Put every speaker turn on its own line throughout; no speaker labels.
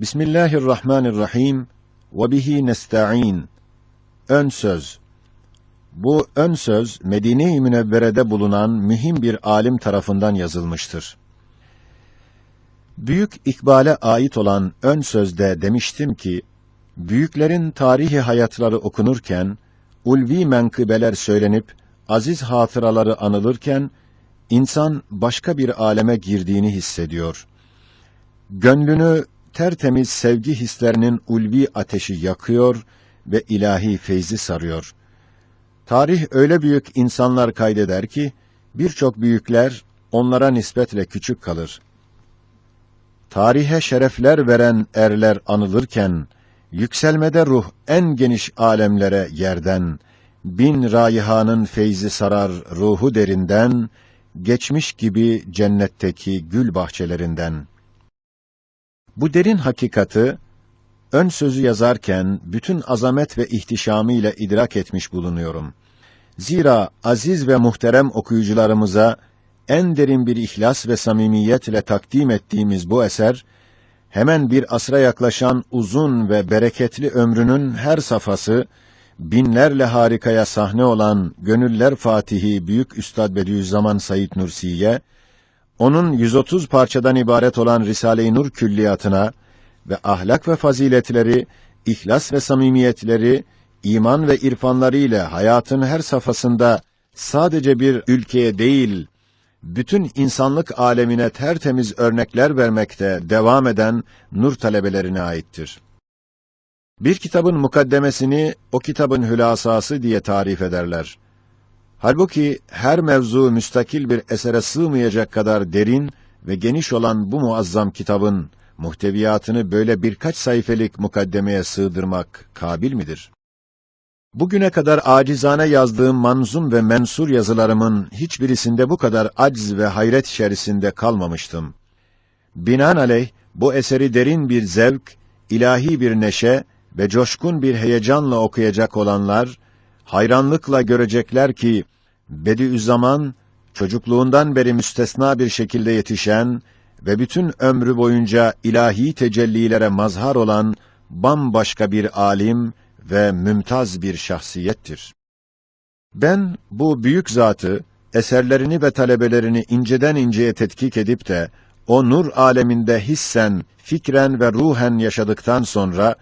Bismillahirrahmanirrahim ve bihi nesta'in. Ön söz. Bu ön söz Medine-i Münevvere'de bulunan mühim bir alim tarafından yazılmıştır. Büyük ikbale ait olan ön sözde demiştim ki, büyüklerin tarihi hayatları okunurken, ulvi menkıbeler söylenip, aziz hatıraları anılırken, insan başka bir aleme girdiğini hissediyor. Gönlünü tertemiz sevgi hislerinin ulvi ateşi yakıyor ve ilahi feyzi sarıyor. Tarih öyle büyük insanlar kaydeder ki, birçok büyükler onlara nispetle küçük kalır. Tarihe şerefler veren erler anılırken, yükselmede ruh en geniş alemlere yerden, bin raihanın feyzi sarar ruhu derinden, geçmiş gibi cennetteki gül bahçelerinden. Bu derin hakikati, ön sözü yazarken bütün azamet ve ihtişamıyla idrak etmiş bulunuyorum. Zira aziz ve muhterem okuyucularımıza en derin bir ihlas ve samimiyetle takdim ettiğimiz bu eser, hemen bir asra yaklaşan uzun ve bereketli ömrünün her safhası, binlerle harikaya sahne olan Gönüller Fatihi Büyük Üstad Bediüzzaman Said Nursi'ye, onun 130 parçadan ibaret olan Risale-i Nur külliyatına ve ahlak ve faziletleri, ihlas ve samimiyetleri, iman ve irfanları ile hayatın her safhasında sadece bir ülkeye değil, bütün insanlık alemine tertemiz örnekler vermekte devam eden nur talebelerine aittir. Bir kitabın mukaddemesini o kitabın hülasası diye tarif ederler. Halbuki her mevzu müstakil bir esere sığmayacak kadar derin ve geniş olan bu muazzam kitabın muhteviyatını böyle birkaç sayfelik mukaddemeye sığdırmak kabil midir? Bugüne kadar acizane yazdığım manzum ve mensur yazılarımın hiçbirisinde bu kadar acz ve hayret içerisinde kalmamıştım. Binaenaleyh bu eseri derin bir zevk, ilahi bir neşe ve coşkun bir heyecanla okuyacak olanlar, hayranlıkla görecekler ki, Bediüzzaman, çocukluğundan beri müstesna bir şekilde yetişen ve bütün ömrü boyunca ilahi tecellilere mazhar olan bambaşka bir alim ve mümtaz bir şahsiyettir. Ben bu büyük zatı, eserlerini ve talebelerini inceden inceye tetkik edip de, o nur aleminde hissen, fikren ve ruhen yaşadıktan sonra,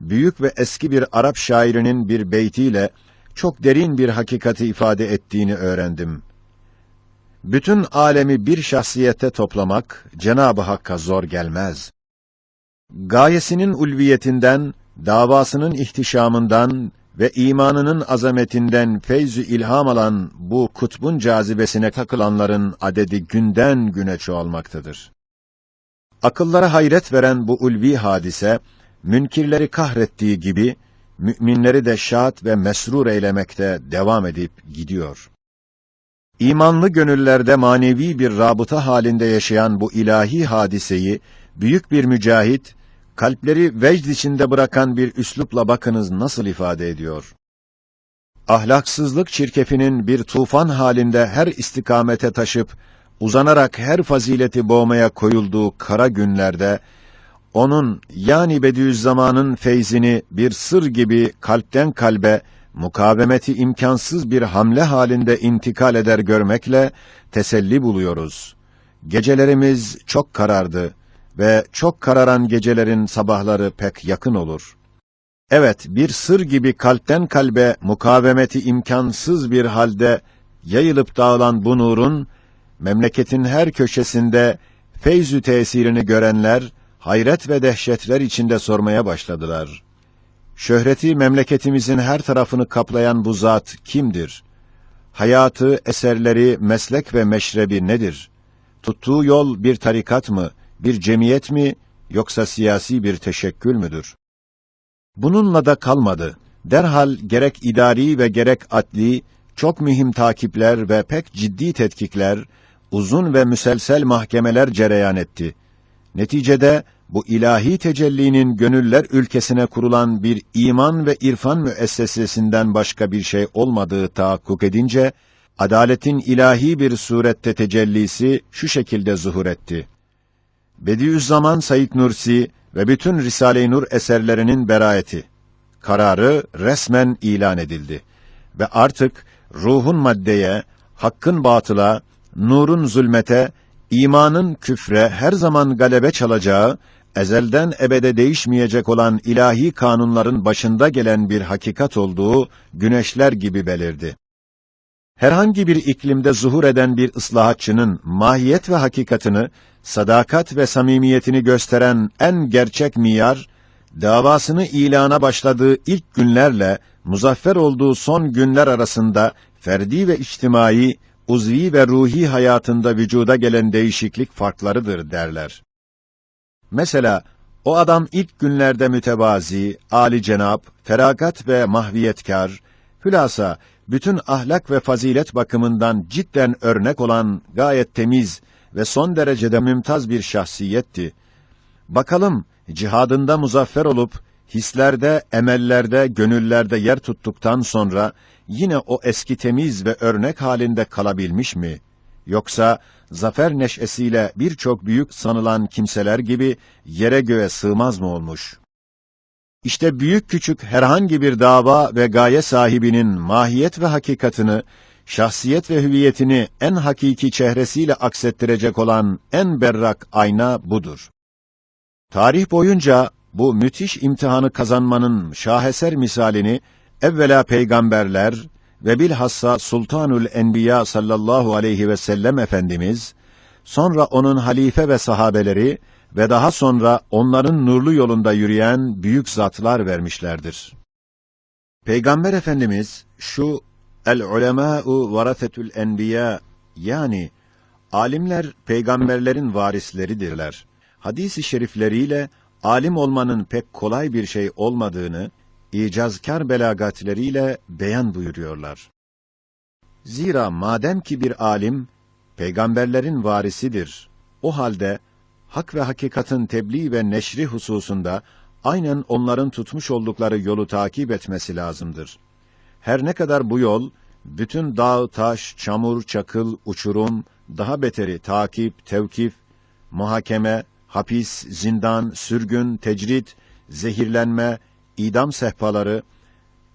büyük ve eski bir Arap şairinin bir beytiyle çok derin bir hakikati ifade ettiğini öğrendim. Bütün alemi bir şahsiyette toplamak Cenab-ı Hakk'a zor gelmez. Gayesinin ulviyetinden, davasının ihtişamından ve imanının azametinden feyzü ilham alan bu kutbun cazibesine takılanların adedi günden güne çoğalmaktadır. Akıllara hayret veren bu ulvi hadise, münkirleri kahrettiği gibi, müminleri de şad ve mesrur eylemekte devam edip gidiyor. İmanlı gönüllerde manevi bir rabıta halinde yaşayan bu ilahi hadiseyi, büyük bir mücahit, kalpleri vecd içinde bırakan bir üslupla bakınız nasıl ifade ediyor. Ahlaksızlık çirkefinin bir tufan halinde her istikamete taşıp, uzanarak her fazileti boğmaya koyulduğu kara günlerde, onun yani Bediüzzaman'ın feyzini bir sır gibi kalpten kalbe, mukavemeti imkansız bir hamle halinde intikal eder görmekle teselli buluyoruz. Gecelerimiz çok karardı ve çok kararan gecelerin sabahları pek yakın olur. Evet, bir sır gibi kalpten kalbe mukavemeti imkansız bir halde yayılıp dağılan bu nurun, memleketin her köşesinde feyzü tesirini görenler, hayret ve dehşetler içinde sormaya başladılar. Şöhreti memleketimizin her tarafını kaplayan bu zat kimdir? Hayatı, eserleri, meslek ve meşrebi nedir? Tuttuğu yol bir tarikat mı, bir cemiyet mi, yoksa siyasi bir teşekkül müdür? Bununla da kalmadı. Derhal gerek idari ve gerek adli, çok mühim takipler ve pek ciddi tetkikler, uzun ve müselsel mahkemeler cereyan etti. Neticede bu ilahi tecellinin gönüller ülkesine kurulan bir iman ve irfan müessesesinden başka bir şey olmadığı tahakkuk edince, adaletin ilahi bir surette tecellisi şu şekilde zuhur etti. Bediüzzaman Said Nursi, ve bütün Risale-i Nur eserlerinin beraati. Kararı resmen ilan edildi ve artık ruhun maddeye, hakkın batıla, nurun zulmete, imanın küfre her zaman galebe çalacağı, ezelden ebede değişmeyecek olan ilahi kanunların başında gelen bir hakikat olduğu güneşler gibi belirdi. Herhangi bir iklimde zuhur eden bir ıslahatçının mahiyet ve hakikatını, sadakat ve samimiyetini gösteren en gerçek miyar, davasını ilana başladığı ilk günlerle muzaffer olduğu son günler arasında ferdi ve içtimai, uzvi ve ruhi hayatında vücuda gelen değişiklik farklarıdır derler. Mesela o adam ilk günlerde mütevazi, âli cenap, feragat ve mahviyetkar, hülasa bütün ahlak ve fazilet bakımından cidden örnek olan gayet temiz ve son derecede mümtaz bir şahsiyetti. Bakalım cihadında muzaffer olup hislerde, emellerde, gönüllerde yer tuttuktan sonra yine o eski temiz ve örnek halinde kalabilmiş mi? Yoksa zafer neşesiyle birçok büyük sanılan kimseler gibi yere göğe sığmaz mı olmuş? İşte büyük küçük herhangi bir dava ve gaye sahibinin mahiyet ve hakikatını, şahsiyet ve hüviyetini en hakiki çehresiyle aksettirecek olan en berrak ayna budur. Tarih boyunca bu müthiş imtihanı kazanmanın şaheser misalini evvela peygamberler ve bilhassa Sultanül Enbiya sallallahu aleyhi ve sellem Efendimiz, sonra onun halife ve sahabeleri ve daha sonra onların nurlu yolunda yürüyen büyük zatlar vermişlerdir. Peygamber Efendimiz şu el ulemâ'u varasetül enbiya yani alimler peygamberlerin varisleridirler. Hadis-i şerifleriyle alim olmanın pek kolay bir şey olmadığını icazkar belagatleriyle beyan buyuruyorlar. Zira madem ki bir alim peygamberlerin varisidir, o halde hak ve hakikatin tebliğ ve neşri hususunda aynen onların tutmuş oldukları yolu takip etmesi lazımdır. Her ne kadar bu yol, bütün dağ, taş, çamur, çakıl, uçurum, daha beteri takip, tevkif, muhakeme, hapis, zindan, sürgün, tecrit, zehirlenme, idam sehpaları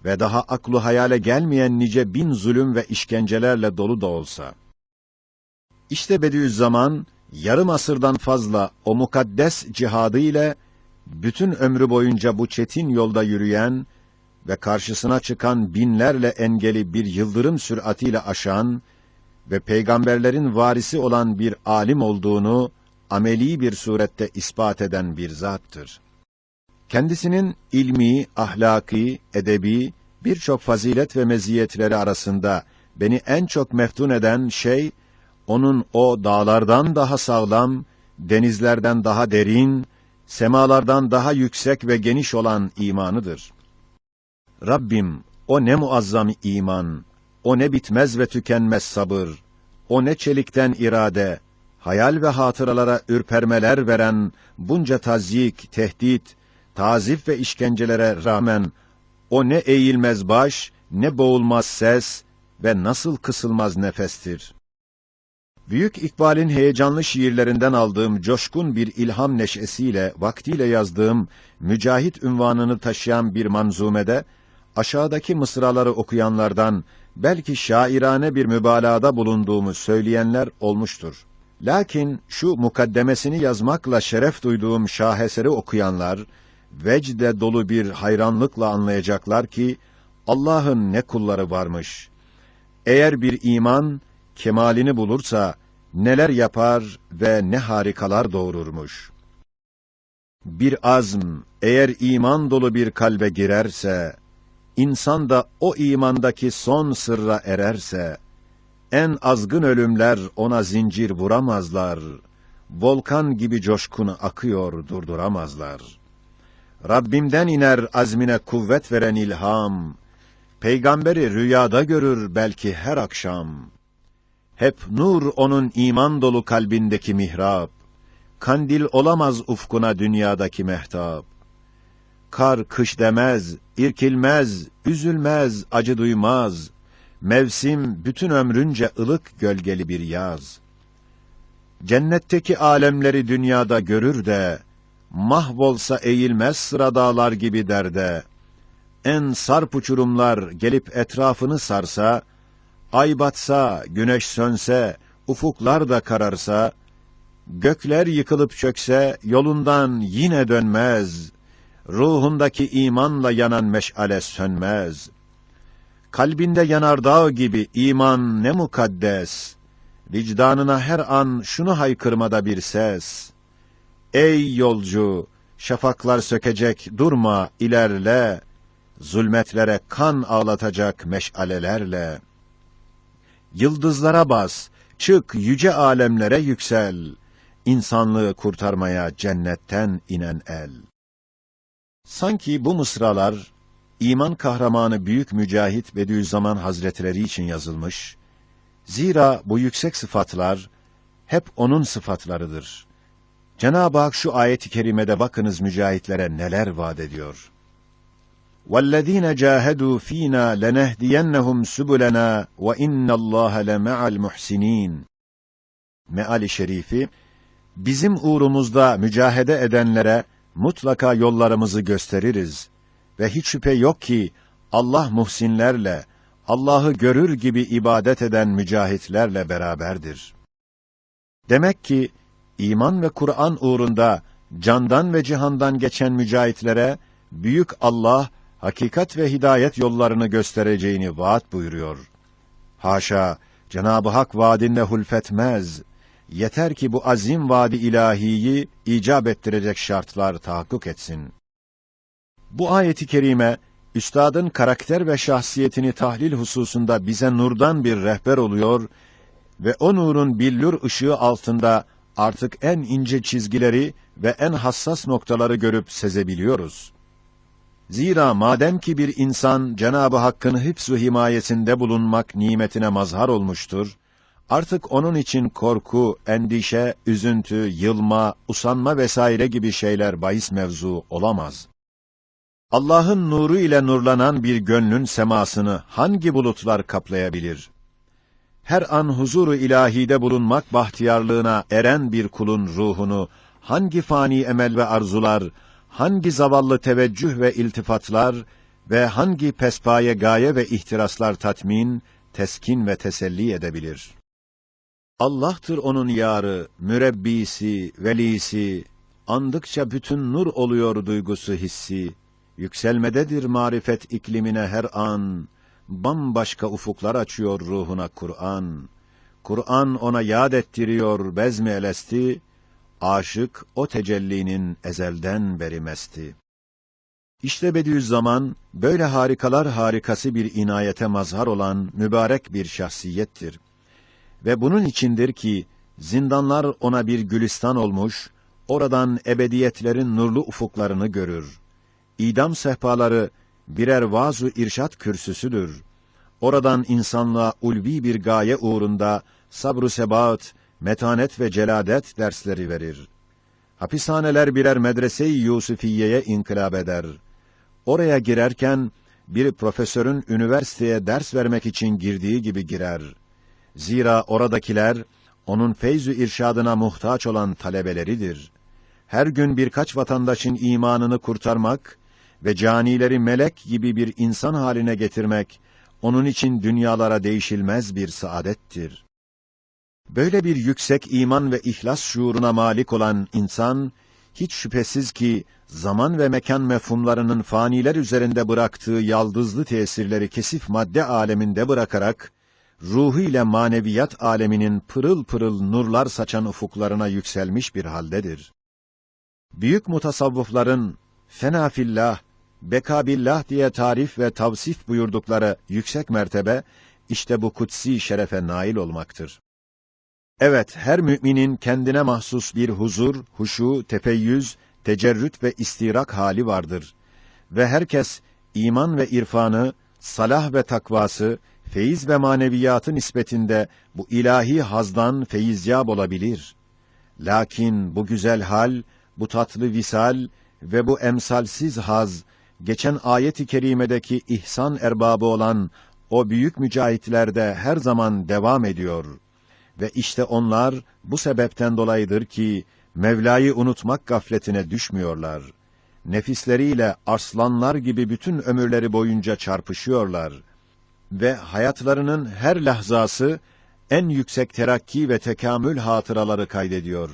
ve daha aklı hayale gelmeyen nice bin zulüm ve işkencelerle dolu da olsa. İşte Bediüzzaman, yarım asırdan fazla o mukaddes cihadı ile bütün ömrü boyunca bu çetin yolda yürüyen ve karşısına çıkan binlerle engeli bir yıldırım süratiyle aşan ve peygamberlerin varisi olan bir alim olduğunu ameli bir surette ispat eden bir zattır. Kendisinin ilmi, ahlaki, edebi birçok fazilet ve meziyetleri arasında beni en çok meftun eden şey onun o dağlardan daha sağlam, denizlerden daha derin, semalardan daha yüksek ve geniş olan imanıdır. Rabbim, o ne muazzam iman, o ne bitmez ve tükenmez sabır, o ne çelikten irade, hayal ve hatıralara ürpermeler veren bunca tazyik, tehdit, tazif ve işkencelere rağmen o ne eğilmez baş, ne boğulmaz ses ve nasıl kısılmaz nefestir. Büyük İkbal'in heyecanlı şiirlerinden aldığım coşkun bir ilham neşesiyle vaktiyle yazdığım mücahit ünvanını taşıyan bir manzumede aşağıdaki mısraları okuyanlardan belki şairane bir mübalağada bulunduğumu söyleyenler olmuştur. Lakin şu mukaddemesini yazmakla şeref duyduğum şaheseri okuyanlar vecde dolu bir hayranlıkla anlayacaklar ki Allah'ın ne kulları varmış. Eğer bir iman kemalini bulursa neler yapar ve ne harikalar doğururmuş. Bir azm eğer iman dolu bir kalbe girerse, insan da o imandaki son sırra ererse, en azgın ölümler ona zincir vuramazlar, volkan gibi coşkunu akıyor durduramazlar. Rabbimden iner azmine kuvvet veren ilham, peygamberi rüyada görür belki her akşam.'' Hep nur onun iman dolu kalbindeki mihrap. Kandil olamaz ufkuna dünyadaki mehtap. Kar kış demez, irkilmez, üzülmez, acı duymaz. Mevsim bütün ömrünce ılık gölgeli bir yaz. Cennetteki alemleri dünyada görür de, mahvolsa eğilmez sıra dağlar gibi derde. En sarp uçurumlar gelip etrafını sarsa, ay batsa, güneş sönse, ufuklar da kararsa, gökler yıkılıp çökse, yolundan yine dönmez, ruhundaki imanla yanan meşale sönmez. Kalbinde yanardağ gibi iman ne mukaddes, vicdanına her an şunu haykırmada bir ses. Ey yolcu, şafaklar sökecek, durma, ilerle, zulmetlere kan ağlatacak meşalelerle. Yıldızlara bas, çık yüce alemlere yüksel, insanlığı kurtarmaya cennetten inen el. Sanki bu mısralar, iman kahramanı Büyük Mücahit Bediüzzaman Hazretleri için yazılmış, zira bu yüksek sıfatlar, hep onun sıfatlarıdır. Cenab-ı Hak şu ayet-i kerimede bakınız mücahitlere neler vaat ediyor. وَالَّذ۪ينَ جَاهَدُوا ف۪ينَا لَنَهْدِيَنَّهُمْ سُبُلَنَا وَاِنَّ اللّٰهَ لَمَعَ الْمُحْسِن۪ينَ Meali şerifi, bizim uğrumuzda mücahede edenlere mutlaka yollarımızı gösteririz ve hiç şüphe yok ki Allah muhsinlerle, Allah'ı görür gibi ibadet eden mücahitlerle beraberdir. Demek ki iman ve Kur'an uğrunda candan ve cihandan geçen mücahitlere büyük Allah hakikat ve hidayet yollarını göstereceğini vaat buyuruyor. Haşa, Cenab-ı Hak vaadinde hulfetmez. Yeter ki bu azim vaadi ilahiyi icap ettirecek şartlar tahakkuk etsin. Bu ayeti kerime, üstadın karakter ve şahsiyetini tahlil hususunda bize nurdan bir rehber oluyor ve o nurun billur ışığı altında artık en ince çizgileri ve en hassas noktaları görüp sezebiliyoruz. Zira madem ki bir insan Cenab-ı Hakk'ın hıfz himayesinde bulunmak nimetine mazhar olmuştur, artık onun için korku, endişe, üzüntü, yılma, usanma vesaire gibi şeyler bahis mevzu olamaz. Allah'ın nuru ile nurlanan bir gönlün semasını hangi bulutlar kaplayabilir? Her an huzuru ilahide bulunmak bahtiyarlığına eren bir kulun ruhunu hangi fani emel ve arzular, hangi zavallı teveccüh ve iltifatlar ve hangi pespaye gaye ve ihtiraslar tatmin, teskin ve teselli edebilir? Allah'tır onun yarı, mürebbisi, velisi, andıkça bütün nur oluyor duygusu hissi, yükselmededir marifet iklimine her an, bambaşka ufuklar açıyor ruhuna Kur'an. Kur'an ona yad ettiriyor bezmi elesti, aşık o tecellinin ezelden beri mesti. İşte Bediüzzaman, böyle harikalar harikası bir inayete mazhar olan mübarek bir şahsiyettir. Ve bunun içindir ki, zindanlar ona bir gülistan olmuş, oradan ebediyetlerin nurlu ufuklarını görür. İdam sehpaları birer vaaz-ı irşat kürsüsüdür. Oradan insanlığa ulvi bir gaye uğrunda sabr-ı sebat, metanet ve celadet dersleri verir. Hapishaneler birer medrese-i Yusufiye'ye inkılap eder. Oraya girerken bir profesörün üniversiteye ders vermek için girdiği gibi girer. Zira oradakiler onun feyzü irşadına muhtaç olan talebeleridir. Her gün birkaç vatandaşın imanını kurtarmak ve canileri melek gibi bir insan haline getirmek onun için dünyalara değişilmez bir saadettir. Böyle bir yüksek iman ve ihlas şuuruna malik olan insan, hiç şüphesiz ki zaman ve mekan mefhumlarının faniler üzerinde bıraktığı yaldızlı tesirleri kesif madde aleminde bırakarak, ruhu ile maneviyat aleminin pırıl pırıl nurlar saçan ufuklarına yükselmiş bir haldedir. Büyük mutasavvıfların fena fillah, bekabillah diye tarif ve tavsif buyurdukları yüksek mertebe, işte bu kutsi şerefe nail olmaktır. Evet, her müminin kendine mahsus bir huzur, huşu, tefeyyüz, tecerrüt ve istirak hali vardır. Ve herkes iman ve irfanı, salah ve takvası, feyiz ve maneviyatı nispetinde bu ilahi hazdan feyizyab olabilir. Lakin bu güzel hal, bu tatlı visal ve bu emsalsiz haz, geçen ayet-i kerimedeki ihsan erbabı olan o büyük mücahitlerde her zaman devam ediyor. Ve işte onlar bu sebepten dolayıdır ki Mevla'yı unutmak gafletine düşmüyorlar. Nefisleriyle arslanlar gibi bütün ömürleri boyunca çarpışıyorlar. Ve hayatlarının her lahzası en yüksek terakki ve tekamül hatıraları kaydediyor.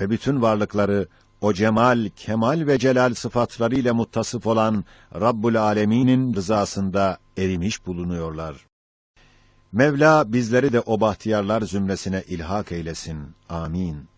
Ve bütün varlıkları o cemal, kemal ve celal sıfatlarıyla muttasıf olan Rabbul Alemin'in rızasında erimiş bulunuyorlar. Mevla bizleri de o bahtiyarlar zümresine ilhak eylesin. Amin.